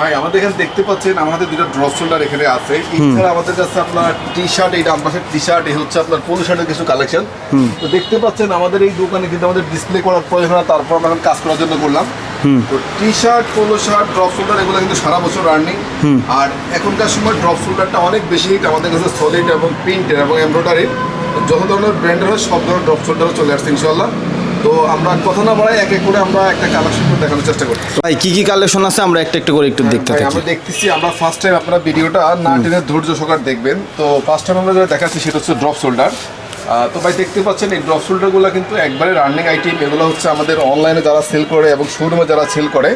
ভাই আমাদের এখানে দেখতে পাচ্ছেন আমাদের দুটো ড্রপ শোল্ডার এখানে আছে। এছাড়া আমাদের কাছে আপনার টি শার্ট এই ডান পাশের টি শার্ট এই হচ্ছে আপনার পোলো শার্টের কিছু কালেকশন তো দেখতে পাচ্ছেন আমাদের এই দোকানে কিন্তু আমাদের ডিসপ্লে করার প্রয়োজন হয় তারপর আমরা কাজ করার জন্য করলাম তো T shirt polo shirt drop shoulder এগুলো কিন্তু সারা বছর রানিং আর এখনকার সময় ড্রপ শোল্ডারটা অনেক বেশি আমাদের কাছে সলিড এবং প্রিন্টের এবং এমব্রয়ডারির যত ধরনের ব্র্যান্ডের হয় সব ধরনের ড্রপ শোল্ডারও চলে আসছে ইনশাল্লাহ তো আমরা কথা না বাড়াই এক এক করে আমরা একটা কালেকশন করে দেখানোর চেষ্টা করি। ভাই কি কি কালেকশন আছে? আমরা একটা একটা করে একটু দেখতে ভাই, থাকি। আমরা দেখতেছি আমরা ফার্স্ট টাইম আপনারা ভিডিওটা না টেনে ধৈর্য সহকারে দেখবেন। তো ফার্স্ট টাইম আমরা যেটা দেখাচ্ছি সেটা হচ্ছে ড্রপ শোল্ডার তো ভাই দেখতে পাচ্ছেন এই ড্রপ শোল্ডারগুলো কিন্তু একবারে রানিং আইটেম এগুলো হচ্ছে আমাদের অনলাইনে যারা সেল করে এবং শোরুমে যারা সেল করে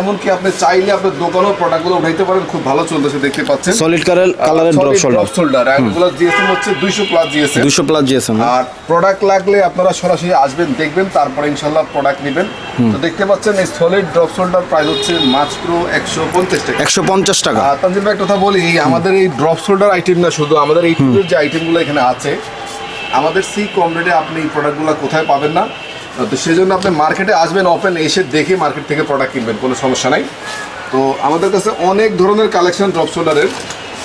এমনকি আপনি চাইলে আপনার দোকানেও প্রোডাক্টগুলো উঠাইতে পারেন খুব ভালো চলতেছে দেখতে পাচ্ছেন। সলিড কালার কালারের ড্রপ শোল্ডার ড্রপ শোল্ডার এগুলো জিএসএম হচ্ছে দুইশো প্লাস জিএসএম দুশো প্লাস জিএসএম আর প্রোডাক্ট লাগলে আপনারা সরাসরি আসবেন দেখবেন তারপরে ইনশাল্লাহ প্রোডাক্ট নেবেন। তো দেখতে পাচ্ছেন এই সলিড ড্রপ শোল্ডার প্রাইস হচ্ছে মাত্র একশো পঞ্চাশ টাকা। একশো পঞ্চাশ টাকা। আর তানজিম ভাই একটা কথা বলি আমাদের এই ড্রপ শোল্ডার আইটেম না শুধু আমাদের এই যে আইটেমগুলো এখানে আছে আমাদের সি কম রেটে আপনি এই প্রোডাক্টগুলো কোথায় পাবেন না? তো সেই জন্য আপনি মার্কেটে আসবেন ওপেন এসে দেখে মার্কেট থেকে প্রোডাক্ট কিনবেন কোনো সমস্যা নাই। তো আমাদের কাছে অনেক ধরনের কালেকশন ড্রপ শোল্ডারের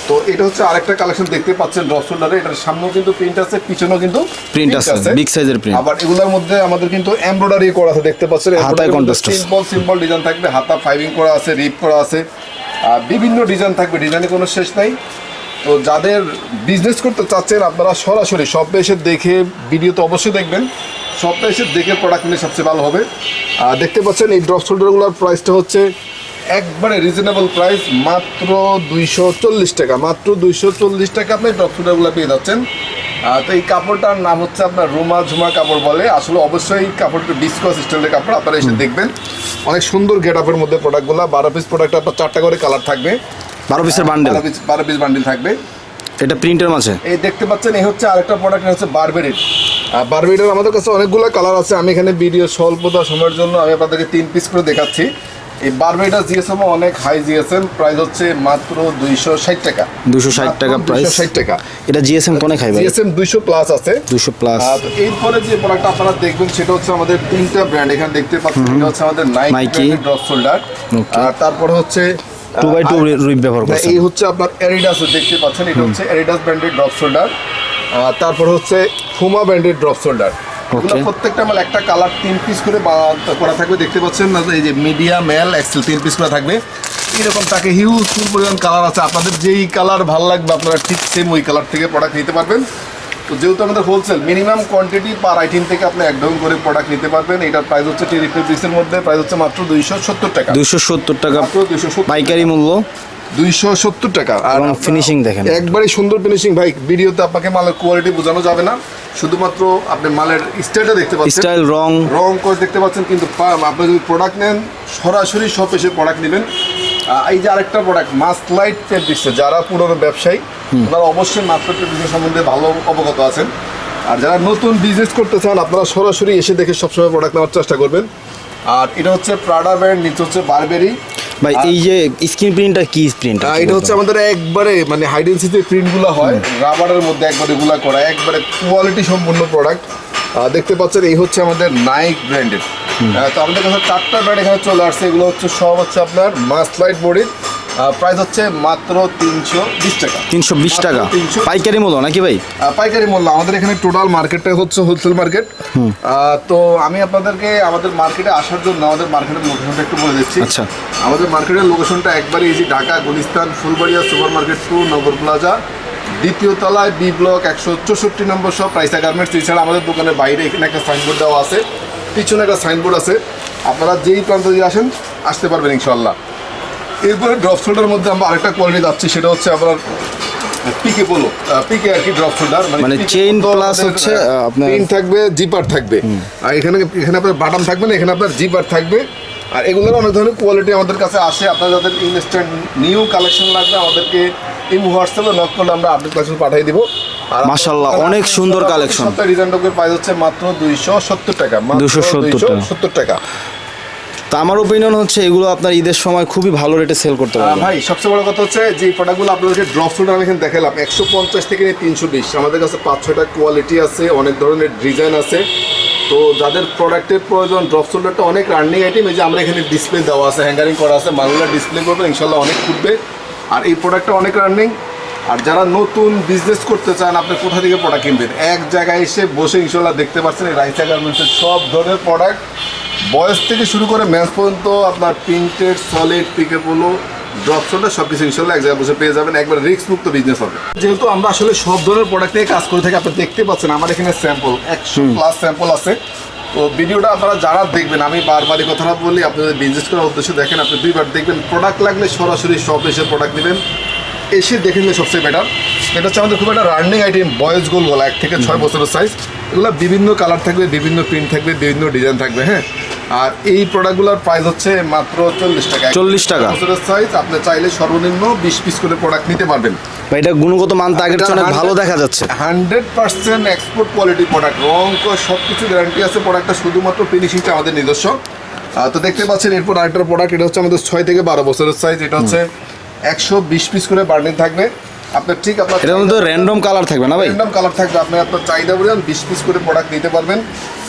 তো এটা হচ্ছে আরেকটা কালেকশন দেখতে পাচ্ছেন ড্রপ শোল্ডারে এটার সামনেও কিন্তু প্রিন্ট আছে পিছনেও কিন্তু Print আছে, size এর print। আবার এগুলোর মধ্যে আমাদের কিন্তু এমব্রয়ডারি করা আছে দেখতে পাচ্ছেন? হাতায় আছে। সিম্পল সিম্পল ডিজাইন থাকবে হাতা ফাইভিং করা আছে রিপ করা আছে আর বিভিন্ন ডিজাইন থাকবে ডিজাইনে কোনো শেষ নাই। তো যাদের বিজনেস করতে চাচ্ছেন আপনারা সরাসরি সব এসে দেখে ভিডিও তো অবশ্যই দেখবেন। শপে এসে দেখে প্রোডাক্ট নিলে সবচেয়ে ভালো হবে। আর দেখতে পাচ্ছেন এই ড্রপ শোল্ডারগুলোর প্রাইসটা হচ্ছে একবারে রিজনেবল প্রাইস মাত্র দুইশো চল্লিশ টাকা। মাত্র দুইশো চল্লিশ টাকা আপনি ড্রপ শোল্ডারগুলো পেয়ে যাচ্ছেন। তো এই কাপড়টার নাম হচ্ছে আপনার রুমা ঝুমা কাপড় বলে। আসলে অবশ্যই এই কাপড়টা ডিসকস স্টাইলের কাপড় আপনারা এসে দেখবেন। অনেক সুন্দর গেট আপের মধ্যে প্রোডাক্টগুলো বারো পিস প্রোডাক্ট আপনার চারটা করে কালার থাকবে। বারো পিসের বান্ডেল বারো পিস বান্ডিল থাকবে। এটা প্রিন্টের মাঝে। এই দেখতে পাচ্ছেন এই হচ্ছে আরেকটা প্রোডাক্ট হচ্ছে বারবেরির বারবেরির আমাদের কাছে অনেকগুলো কালার আছে। আমি এখানে ভিডিও স্বল্পতা সময়ের জন্য আমি আপনাদেরকে তিন পিস করে দেখাচ্ছি। এই বারবেরিটা জিএসএম অনেক হাই জিএসএম প্রাইস হচ্ছে মাত্র দুইশো ষাট টাকা। 260 টাকা প্রাইস ষাট টাকা। এটা জিএসএম কোনে খাই ভাই? জিএসএম দুইশো প্লাস আছে। দুশো প্লাস আর এরপরে যে প্রোডাক্ট আপনারা দেখবেন সেটা হচ্ছে আমাদের তিনটা ব্র্যান্ড এখানে দেখতে পাচ্ছেন এটা হচ্ছে আমাদের। নাইকি ড্রপ শোল্ডার আর তারপরে হচ্ছে টু বাই টু রুইপ ব্যবহার করছে এই হচ্ছে আপনার এরিডাস দেখতে পাচ্ছেন এটা হচ্ছে এরিডাস ব্র্যান্ডের ড্রপ শোল্ডার তারপর হচ্ছে ফুমা ব্র্যান্ডের ড্রপ শোল্ডার প্রত্যেকটা আমার একটা কালার তিন পিস করে করা থাকবে দেখতে পাচ্ছেন এই যে মিডিয়াম মেল এক্সেল তিন পিস করে থাকবে। এরকম তাকে হিউজ ফুল পরিমাণ কালার আছে। আপনাদের যেই কালার ভালো লাগবে আপনারা ঠিক সেম ওই কালার থেকে প্রোডাক্ট নিতে পারবেন। তো যেহেতু আমাদের wholesale minimum quantity per item থেকে আপনি এক একদম করে প্রোডাক্ট নিতে পারবেন। এটার প্রাইস হচ্ছে টেরিফের পিসের মধ্যে প্রাইস হচ্ছে মাত্র দুইশো সত্তর টাকা। দুশো সত্তর টাকা দুইশো পাইকারি মূল্য? দুইশো সত্তর টাকা। আর ফিনিশিং দেখেন। একবারই সুন্দর ফিনিশিং ভাই ভিডিওতে আপনাকে মালের কোয়ালিটি বোঝানো যাবে না। শুধুমাত্র আপনি মালের স্টাইলটা দেখতে পাচ্ছেন। স্টাইল রং। রং করে দেখতে পাচ্ছেন। কিন্তু আপনি যদি প্রোডাক্ট নেন সরাসরি শপ এসে প্রোডাক্ট নেবেন। এই যে আরেকটা প্রোডাক্ট মাস্ট লাইট ফেব্রিক্সে যারা পুরনো ব্যবসায়ী ওনারা অবশ্যই মাস্টার ফেব্রিক্সের সম্বন্ধে ভালো অবগত আছেন। আর যারা নতুন বিজনেস করতে চান আপনারা সরাসরি এসে দেখে সবসময় প্রোডাক্ট নেওয়ার চেষ্টা করবেন। আর এটা হচ্ছে প্রাডা ব্র্যান্ড নিচে হচ্ছে বারবেরি ভাই এই যে স্ক্রিন প্রিন্টটা কি প্রিন্ট এটা হচ্ছে আমাদের একবারে মানে হাইডেন্সিতে প্রিন্টগুলো হয় রাবারের মধ্যে একবারে এগুলো করা একবারে কোয়ালিটি সম্পূর্ণ প্রোডাক্ট দেখতে পাচ্ছেন এই হচ্ছে আমাদের নাইক ব্র্যান্ডের তো আমাদের কাছে চারটা ব্র্যান্ড এখানে চলে আসছে। এগুলো হচ্ছে সব হচ্ছে আপনার মাস্ট লাইট বডির প্রাইস হচ্ছে মাত্র তিনশো বিশ টাকা। তিনশো বিশ টাকা? মাত্র 320 পাইকারি মূল্য নাকি ভাই? পাইকারি মূল্য। আমাদের এখানে টোটাল মার্কেটটা হচ্ছে হোলসেল মার্কেট তো আমি আপনাদেরকে আমাদের মার্কেটে আসার জন্য আমাদের মার্কেটের লোকেশনটা একটু বলে দিচ্ছি। আচ্ছা। আমাদের মার্কেটের লোকেশনটা একবারে easy Dhaka Gulistan Fulbaria super market two Nagar plaza দ্বিতীয় তলায় বি ব্লক একশো চৌষট্টি নম্বর সব প্রাইসা গার্মেন্টস এছাড়া আমাদের দোকানের বাইরে এখানে একটা সাইনবোর্ড দেওয়া আছে। পিছনে একটা সাইনবোর্ড আছে। আপনারা যেই প্রান্ত দিয়ে আসেন আসতে পারবেন ইনশাল্লাহ এরপরে ড্রপ শোল্ডার মধ্যে আমরা আরেকটা কোয়ালিটি যাচ্ছি সেটা হচ্ছে আপনার পিকে বলো। পিকে আর কি ড্রপ শোল্ডার মানে chain plus হচ্ছে, আপনার- পেন থাকবে জিপার থাকবে। আর এখানে এখানে আপনার বাটাম থাকবে না এখানে আপনার জিপার থাকবে। আর এগুলোর অনেক ধরনের কোয়ালিটি আমাদের কাছে আসে। আপনার যাদের ইনস্ট্যান্ট নিউ কালেকশন লাগবে আমাদেরকে এই হোয়াটসঅ্যাপে নক করলে আমরা আপডেট কালেকশন পাঠিয়ে দিব। আর মাশাআল্লাহ, অনেক সুন্দর collection। সপ্তাহ ডিজাইন প্রাইস হচ্ছে মাত্র দুইশো সত্তর টাকা 270 সত্তর টাকা। তা আমার ওপিনিয়ন হচ্ছে এগুলো আপনার ঈদের সময় খুবই ভালো রেটে সেল করতে পারবেন। ভাই সবচেয়ে বড় কথা হচ্ছে যে প্রোডাক্টগুলো আপনাদেরকে ড্রপ শোল্ডার আমি এখানে দেখালাম একশো পঞ্চাশ থেকে নিয়ে তিনশো বিশ। আমাদের কাছে পাঁচ ছয়টা কোয়ালিটি আছে অনেক ধরনের ডিজাইন আছে। তো যাদের প্রোডাক্টের প্রয়োজন ড্রপ শোল্ডারটা অনেক রানিং আইটেম এই যে আমরা এখানে ডিসপ্লে দেওয়া আছে হ্যাঙ্গারিং করা আছে মালগুলো ডিসপ্লে করবে ইনশাল্লাহ অনেক ফুটবে। আর এই প্রোডাক্টটা অনেক রানিং আর যারা নতুন বিজনেস করতে চান আপনি কোথা থেকে প্রোডাক্ট কিনবেন? এক জায়গায় এসে বসে ইনশাল্লাহ দেখতে পাচ্ছেন এই রাইসা গার্মেন্টসের সব ধরনের প্রোডাক্ট বয়স থেকে শুরু করে ম্যাচ পর্যন্ত আপনার printed solid PK polo drop shoulder সব কিছু ইনশাল্লাহ এক জায়গায় বসে পেয়ে যাবেন। একবার রিস্ক মুক্ত বিজনেস হবে। যেহেতু আমরা আসলে সব ধরনের প্রোডাক্ট নিয়ে কাজ করে থাকি আপনি দেখতে পাচ্ছেন আমার এখানে স্যাম্পল একশো প্লাস স্যাম্পল আছে। তো ভিডিওটা আপনারা যারা দেখবেন আমি বারবারই কথাটা বলি আপনি যদি বিজনেস করার উদ্দেশ্যে দেখেন আপনি দুইবার দেখবেন প্রোডাক্ট লাগলে সরাসরি শপ এসে প্রোডাক্ট নেবেন এসে দেখে নিলে সবচেয়ে বেটার এটা হচ্ছে আমাদের খুব একটা রানিং আইটেম বয়েজ গোল গলা এক থেকে ছয় বছরের সাইজ এগুলো বিভিন্ন কালার থাকবে বিভিন্ন প্রিন্ট থাকবে বিভিন্ন ডিজাইন থাকবে হ্যাঁ? আর এই প্রোডাক্টগুলোর প্রাইস হচ্ছে মাত্র চল্লিশ টাকা। 40 টাকা। বছরের সাইজ আপনি চাইলে সর্বনিম্ন বিশ পিস করে প্রোডাক্ট নিতে পারবেন। এটা গুণগত মান তো আগের অনেক ভালো দেখা যাচ্ছে। Hundred percent export quality product রং সব কিছু গ্যারান্টি আছে প্রোডাক্টটা শুধুমাত্র ফিনিশিংটা আমাদের নিজস্ব। তো দেখতে পাচ্ছেন এরপর আরেকটা প্রোডাক্ট এটা হচ্ছে আমাদের ছয় থেকে বারো বছরের সাইজ এটা হচ্ছে একশো বিশ পিস করে বার্নিং থাকবে। আপনার ঠিক আপনার এটার মধ্যে র্যান্ডম কালার থাকবে না ভাই? র্যান্ডম কালার থাকবে। আপনি আপনার চাহিদা পরিমাণ বিশ পিস করে প্রোডাক্ট নিতে পারবেন।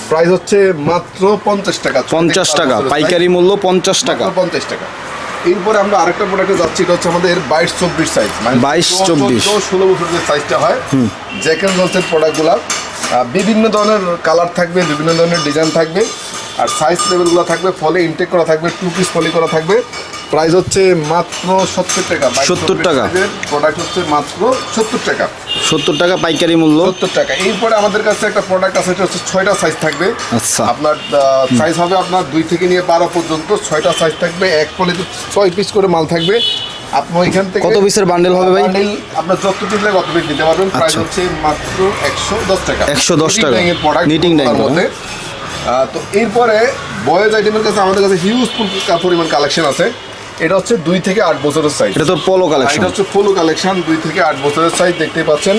প্রাইস হচ্ছে মাত্র পঞ্চাশ টাকা। পঞ্চাশ টাকা পাইকারি মূল্য পঞ্চাশ টাকা। পঞ্চাশ টাকা। এরপরে আমরা আরেকটা প্রোডাক্টে যাচ্ছি এটা হচ্ছে আমাদের বাইশ চব্বিশ সাইজ মানে 22, 24 ষোলো বছর যে সাইজটা হয় জ্যাকেট জলসের প্রোডাক্টগুলো বিভিন্ন ধরনের কালার থাকবে বিভিন্ন ধরনের ডিজাইন থাকবে। আর সাইজ লেভেলগুলো থাকবে ফলে ইনটেক করা থাকবে টু পিস ফলি করা থাকবে। প্রাইস হচ্ছে মাত্র সত্তর টাকা। 70 টাকা। প্রোডাক্ট হচ্ছে মাত্র সত্তর টাকা। সত্তর টাকা পাইকারি মূল্য। সত্তর টাকা। এরপরে আমাদের কাছে একটা প্রোডাক্ট আছে এটা হচ্ছে ছয়টা সাইজ থাকবে। আচ্ছা। আপনার সাইজ হবে আপনার দুই থেকে নিয়ে বারো পর্যন্ত। ছয়টা সাইজ থাকবে এক পলিতে ছয় পিস করে মাল থাকবে। আপনি ওইখান থেকে কত পিসের বান্ডেল হবে ভাই? বান্ডেল আপনার যত পিস লাগে অত পিস নিতে পারবেন। প্রাইস আচ্ছা। হচ্ছে মাত্র একশো দশ টাকা। 110 টাকা। প্রোডাক্ট Knitting dyeing করা। মধ্যে। তো এরপরে বয়েজ আইটেমের কাছে আমাদের কাছে হিউজ পরিমাণ কালেকশন আছে। এটা হচ্ছে দুই থেকে আট বছরের সাইজ এটা তো পোলো কালেকশন এটা হচ্ছে ফুল কালেকশন দুই থেকে আট বছরের সাইজ দেখতে পাচ্ছেন।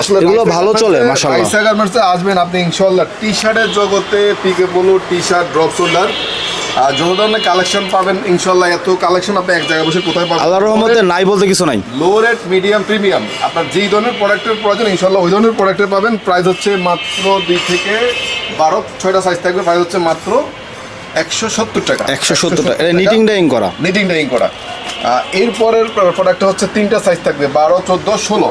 আসলে এগুলো ভালো চলে, মাশাআল্লাহ। রাইসা গার্মেন্টসে আসবেন আপনি ইনশাল্লাহ টি শার্টের জগতে PK polo T shirt drop shoulder আর যত ধরনের কালেকশন পাবেন ইনশাল্লাহ এত কালেকশন আপনি এক জায়গায় বসে কোথায় পাবেন? আল্লাহর রহমতে নাই বলতে কিছু নাই। লো রেট মিডিয়াম প্রিমিয়াম আপনার যেই ধরনের প্রোডাক্টের প্রয়োজন ইনশাল্লাহ ওই ধরনের প্রোডাক্টের পাবেন। প্রাইস হচ্ছে মাত্র দুই থেকে বারো ছয়টা সাইজ থাকবে। প্রাইস হচ্ছে মাত্র একশো সত্তর টাকা। একশো সত্তর টাকা। এটা নিটিং ডাইং করা? নিটিং ডাইং করা। এরপরের প্রোডাক্টটা হচ্ছে তিনটা সাইজ থাকবে বারো চোদ্দ ষোলো।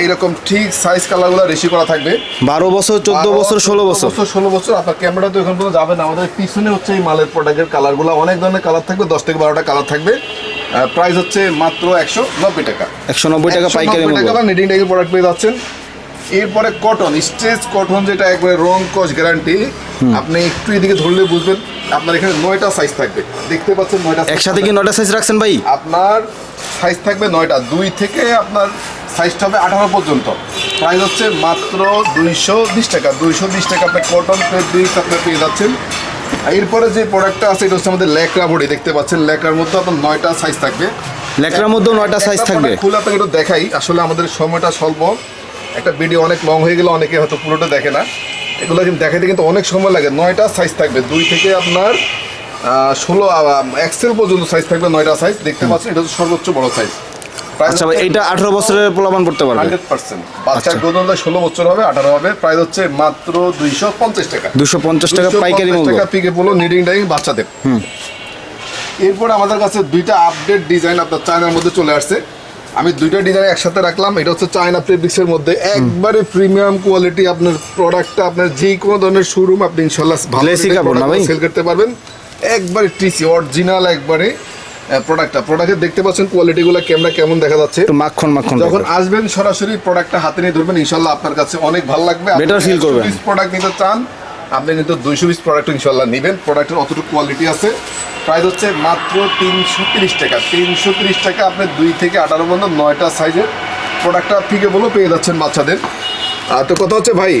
এইরকম ঠিক সাইজ কালারগুলো রেশি করা থাকবে। বারো বছর চোদ্দ বছর ষোলো বছর? ষোলো বছর। আপনার ক্যামেরা তো এখন পর্যন্ত যাবে না। আমাদের পিছনে হচ্ছে এই মালের প্রোডাক্টের কালারগুলো অনেক ধরনের কালার থাকবে দশ থেকে বারোটা কালার থাকবে। প্রাইস হচ্ছে মাত্র একশো নব্বই টাকা। একশো নব্বই টাকা পাইকারি 190 মূল্য। টাকা নিটিং টাইপের প্রোডাক্ট পেয়ে যাচ্ছেন। এরপরে কটন স্ট্রেচ কটন যেটা একবারে রং কস গ্যারান্টি আপনি একটু এদিকে ধরলে বুঝবেন। আপনার এখানে নয়টা সাইজ থাকবে। দেখতে পাচ্ছেন নয়টা একসাথে কি নয়টা সাইজ রাখছেন ভাই? আপনার সাইজ থাকবে নয়টা। দুই থেকে আপনার সাইজটা হবে আঠারো পর্যন্ত। প্রাইস হচ্ছে মাত্র দুইশো বিশ টাকা। দুইশো বিশ টাকা আপনার কটন ফেব্রিক্স আপনি পেয়ে যাচ্ছেন। এরপরে যে প্রোডাক্টটা আছে এটা হচ্ছে আমাদের ল্যাকড়া বডি দেখতে পাচ্ছেন ল্যাকড়ার মধ্যে আপনার নয়টা সাইজ থাকবে। ল্যাকড়ার মধ্যেও নয়টা সাইজ থাকবে? খুলে আপনাকে একটু দেখাই। আসলে আমাদের সময়টা স্বল্প। একটা ভিডিও অনেক লং হয়ে গেলে অনেকে হয়তো পুরোটা দেখে না। এগুলো কিন্তু দেখাইতে কিন্তু অনেক সময় লাগে। নয়টা সাইজ থাকবে। দুই থেকে আপনার ষোলো এক্সেল পর্যন্ত সাইজ থাকবে নয়টা সাইজ দেখতে পাচ্ছেন এটা হচ্ছে সর্বোচ্চ বড় সাইজ আচ্ছা এইটা আঠারো বছরের প্রলাপন করতে পারবে। হান্ড্রেড পার্সেন্ট বাচ্চার আচ্ছা। ষোলো বছর হবে আঠারো হবে প্রাইস হচ্ছে মাত্র দুইশো পঞ্চাশ টাকা। দুশো পঞ্চাশ টাকা 250 পাইকারি টাকা পিকে বলো নিডিং ডাইং বাচ্চাদের। এরপর আমাদের কাছে দুইটা আপডেট ডিজাইন আপনার চায়নার মধ্যে চলে আসছে। আমি দুইটা ডিজাইন একসাথে রাখলাম। এটা হচ্ছে চায়না ফেব্রিক্সের মধ্যে। একবারে প্রিমিয়াম কোয়ালিটি আপনার প্রোডাক্টটা আপনার যে কোনো ধরনের শোরুম আপনি ইনশাল্লাহ ভালো সেল করতে পারবেন। একবারে টিসি অরিজিনাল একবারে প্রোডাক্টটা প্রোডাক্টের দেখতে পাচ্ছেন কোয়ালিটিগুলো ক্যামেরা কেমন দেখা যাচ্ছে। মাখন মাখন যখন আসবেন সরাসরি প্রোডাক্টটা হাতে নিয়ে ধরবেন। ইনশাল্লাহ আপনার কাছে অনেক ভালো লাগবে। Better feel করবেন। প্রোডাক্ট নিতে চান আপনি কিন্তু দুইশো পিস প্রোডাক্ট ইনশাল্লাহ নেবেন। প্রোডাক্টের অতটুকু কোয়ালিটি আছে। প্রাইস হচ্ছে মাত্র তিনশো তিরিশ টাকা। তিনশো তিরিশ টাকা আপনি দুই থেকে আঠারো পর্যন্ত নয়টা সাইজের প্রোডাক্টটা থেকে বলেও পেয়ে যাচ্ছেন বাচ্চাদের। তো কথা হচ্ছে ভাই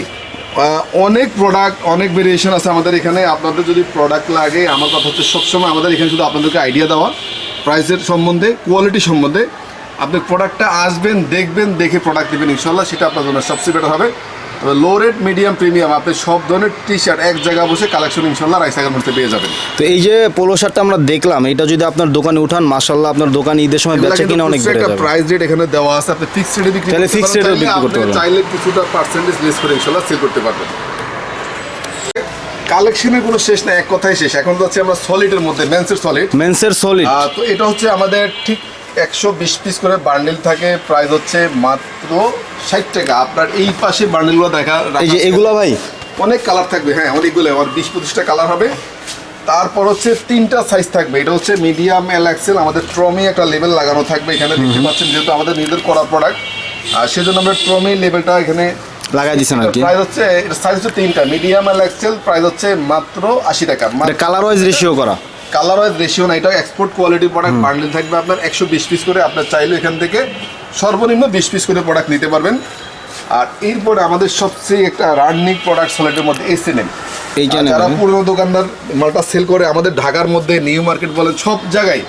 অনেক প্রোডাক্ট অনেক ভেরিয়েশন আছে আমাদের এখানে। আপনাদের যদি প্রোডাক্ট লাগে, আমার কথা হচ্ছে সবসময় আমাদের এখানে শুধু আপনাদেরকে আইডিয়া দেওয়া প্রাইসের সম্বন্ধে কোয়ালিটি সম্বন্ধে। আপনি প্রোডাক্টটা আসবেন, দেখবেন, দেখে প্রোডাক্ট নেবেন ইনশাল্লাহ সেটা আপনার জন্য সবচেয়ে বেটার হবে। তবে লো রেট মিডিয়াম প্রিমিয়াম আপনি সব ধরনের টি শার্ট এক জায়গায় বসে কালেকশন ইনশাল্লাহ রাইসাগার মধ্যে পেয়ে যাবেন। তো এই যে পোলো শার্টটা আমরা দেখলাম এটা যদি আপনার দোকানে উঠান মাশাল্লাহ আপনার দোকান ঈদের সময় বেচা কিনা অনেক বেড়ে যাবে। প্রাইস রেট এখানে দেওয়া আছে আপনি ফিক্সড রেটে বিক্রি তাহলে এও চাইলে বিক্রি করতে পারবেন। চাইলে কিছুটা পার্সেন্টেজ লেস করে ইনশাল্লাহ সেল করতে পারবেন। কালেকশনের কোনো শেষ না এক কথাই শেষ। এখন যাচ্ছে আমরা সলিডের মধ্যে মেন্সের সলিড মেন্সের সলিড তো এটা হচ্ছে আমাদের ঠিক একশো বিশ পিস করে বান্ডেল থাকে। প্রাইস হচ্ছে মাত্র ষাট টাকা। আপনার এই পাশে বান্ডেলগুলো দেখা এই যে। এগুলা ভাই? অনেক কালার থাকবে। হ্যাঁ অনেকগুলো আমার বিশ পঁচিশটা কালার হবে। তারপর হচ্ছে তিনটা সাইজ থাকবে। এটা হচ্ছে মিডিয়াম এল এক্সেল আমাদের ট্রমি একটা লেভেল লাগানো থাকবে এখানে। দেখতে পাচ্ছেন যেহেতু আমাদের নিজেদের করা প্রোডাক্ট আর সেজন্য আমরা ট্রমি লেভেলটা এখানে লাগাই দিছেন আর কি। প্রাইস হচ্ছে সাইজ হচ্ছে তিনটা। মিডিয়াম এল এক্সেল প্রাইস হচ্ছে মাত্র আশি টাকা। কালার ওয়াইজ রেশিও করা। কালার ওয়াইজ রেশিও না এটা এক্সপোর্ট কোয়ালিটির প্রোডাক্ট বান্ডেল থাকবে আপনার একশো বিশ পিস করে আপনার চাইলে এখান থেকে সর্বনিম্ন বিশ পিস করে প্রোডাক্ট নিতে পারবেন। আর এরপরে আমাদের সবচেয়ে একটা রানিং প্রোডাক্ট সোলেটের মধ্যে এস এন এম এইটা আর যারা পুরনো দোকানদার মালটা সেল করে আমাদের ঢাকার মধ্যে নিউ মার্কেট বলে সব জায়গায়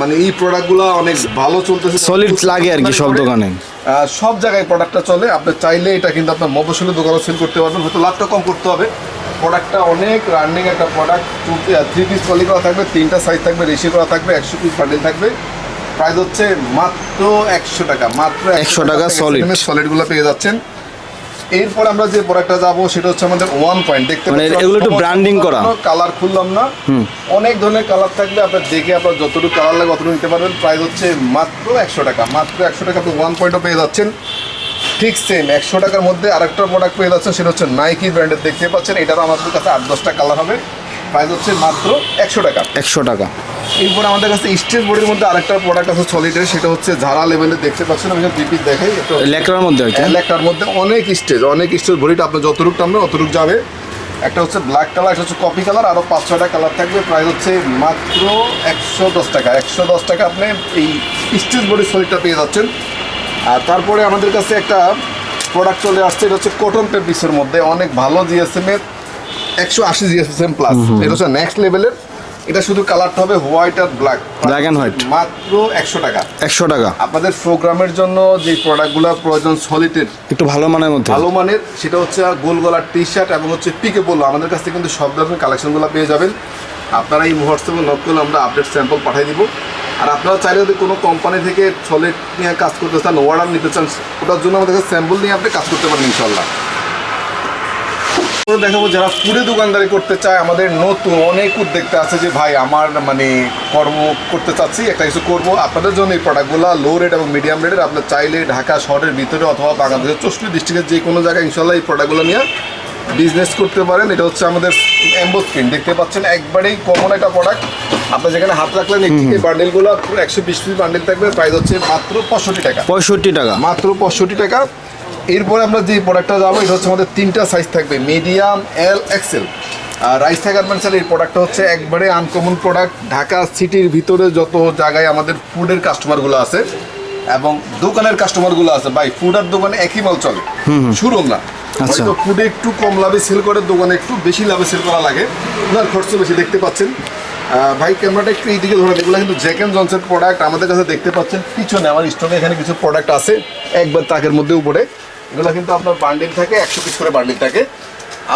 মানে এই প্রোডাক্টগুলো অনেক ভালো চলতেছে। Solid লাগে আর কি সব দোকানে। সব জায়গায় প্রোডাক্টটা চলে আপনি চাইলে এটা কিন্তু আপনার মফসলের দোকানে সেল করতে পারবেন হয়তো লাভটা কম করতে হবে। প্রোডাক্টটা অনেক রানিং একটা product two three piece poly করা থাকবে তিনটা সাইজ থাকবে রেশি করা থাকবে একশো পিস বান্ডেল থাকবে। প্রাইস হচ্ছে মাত্র একশো টাকা মাত্র 100 টাকা সলিড সলিডগুলো পেয়ে যাচ্ছেন। এরপর আমরা যে প্রোডাক্টটা যাব সেটা হচ্ছে আমাদের ওয়ান পয়েন্ট দেখতে মানে এগুলো একটু branding করা। কালার খুললাম না। অনেক ধরনের কালার থাকবে আপনার দেখে আপনার যতটুকু কালার লাগে অতটুকু নিতে পারবেন। প্রাইস হচ্ছে মাত্র একশো টাকা মাত্র একশো টাকা আপনি ওয়ান পয়েন্টও পেয়ে যাচ্ছেন। ঠিক সেম একশো টাকার মধ্যে আরেকটা প্রোডাক্ট পেয়ে যাচ্ছেন সেটা হচ্ছে নাইকি ব্র্যান্ডের দেখতে পাচ্ছেন। এটারও আমাদের কাছে আট দশটা কালার হবে। প্রাইস হচ্ছে মাত্র একশো টাকা। একশো টাকা। এরপর আমাদের কাছে স্টেজ বোর্ডের মধ্যে আরেকটা প্রোডাক্ট আছে সলিডের সেটা হচ্ছে ঝাড়া লেভেলের দেখতে পাচ্ছেন? আমি দুই পিস দেখাই একটু লেকড়ার মধ্যে আর মধ্যে অনেক স্টেজ অনেক স্টেজ ভরিটা আপনার যতটুকু টানবে অতটুকু যাবে। একটা হচ্ছে ব্ল্যাক কালার একটা হচ্ছে কপি কালার আরও পাঁচ ছয়টা কালার থাকবে। প্রাইস হচ্ছে মাত্র একশো দশ টাকা। একশো দশ টাকা আপনি এই স্টেজ বডির শরীরটা পেয়ে যাচ্ছেন। আর তারপরে আমাদের কাছে একটা প্রোডাক্ট চলে আসছে এটা হচ্ছে কটন পেপিসের মধ্যে। অনেক ভালো জিএসএম এর একশো আশি জিএসএম প্লাস এটা হচ্ছে নেক্সট লেভেলের এটা শুধু কালারটা হবে হোয়াইট আর ব্ল্যাক Black and হোয়াইট মাত্র একশো টাকা। একশো টাকা। আপনাদের প্রোগ্রামের জন্য যে প্রোডাক্টগুলো প্রয়োজন সলিটের একটু ভালো মানের মধ্যে। ভালো মানের সেটা হচ্ছে গোল গলার টি শার্ট এবং হচ্ছে পিকে বলল আমাদের কাছ থেকে কিন্তু সব ধরনের কালেকশনগুলো পেয়ে যাবেন। আপনারা এই হোয়াটসঅ্যাপে নক করলে আমরা আপডেট স্যাম্পল পাঠিয়ে দিব। আর আপনারা চাইলে যদি কোনো কোম্পানি থেকে সলিড নিয়ে কাজ করতে চান অর্ডার নিতে চান, ওটার জন্য আমাদের স্যাম্পল নিয়ে আপনি কাজ করতে পারেন ইনশাল্লাহ দেখাবো যারা ফুডে দোকানদারি করতে চায়, আমাদের নতুন অনেক উদ্যোক্তা আছে যে, ভাই, আমার মানে কর্ম করতে চাচ্ছি, একটা কিছু করব। আপনাদের জন্য এই প্রোডাক্টগুলো লো রেট এবং মিডিয়াম রেটের আপনার চাইলে ঢাকা শহরের ভিতরে অথবা বাংলাদেশের চৌষট্টি ডিস্ট্রিক্টের যে কোনো জায়গায় ইনশাল্লাহ এই প্রোডাক্টগুলো নিয়ে বিজনেস করতে পারেন এটা হচ্ছে আমাদের এম্বো স্ক্রিন দেখতে পাচ্ছেন একবারেই কমন একটা প্রোডাক্ট আপনি যেখানে হাত রাখলেন এই বান্ডেলগুলো একশো বিশ পিস বান্ডেল থাকবে প্রাইস হচ্ছে মাত্র পঁয়ষট্টি টাকা। পঁয়ষট্টি টাকা। মাত্র পঁয়ষট্টি টাকা। এরপরে আমরা যে প্রোডাক্টটা যাব এটা হচ্ছে আমাদের তিনটা সাইজ থাকবে মিডিয়াম এল এক্সেল আর রাইস গার্মেন্টসের এই প্রোডাক্টটা হচ্ছে একবারে আনকমন প্রোডাক্ট ঢাকা সিটির ভিতরে যত জায়গায় আমাদের ফুডের কাস্টমারগুলো আছে এবং দোকানের কাস্টমারগুলো আছে ভাই ফুড আর দোকানে একই মাল চলে। শুরু না। আচ্ছা। হয়তো ফুডে একটু কম লাভে সেল করে দোকানে একটু বেশি লাভে সেল করা লাগে। ওনার খরচ বেশি দেখতে পাচ্ছেন। ভাই ক্যামেরাটা একটু এইদিকে ধরে এগুলো কিন্তু জ্যাক এন্ড জনসের প্রোডাক্ট আমাদের কাছে দেখতে পাচ্ছেন পিছনে আমার স্টকে এখানে কিছু প্রোডাক্ট আছে। একবার তাকের মধ্যে উপরে। এগুলো কিন্তু আপনার বান্ডিল থাকে একশো পিস করে বান্ডিল থাকে।